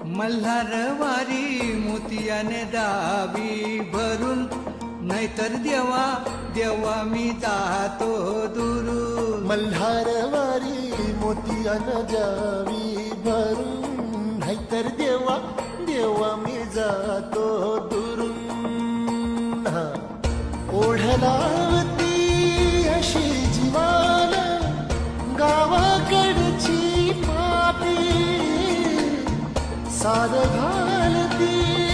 मल्हारवारी मोतियाने दावी भरून नाहीतर देवा देवा मी जातो दुरून. मल्हारवारी मोतियान जावी भरून नाहीतर देवा देवा मी जातो दुरून. ओढला गावाकडची साध घालती.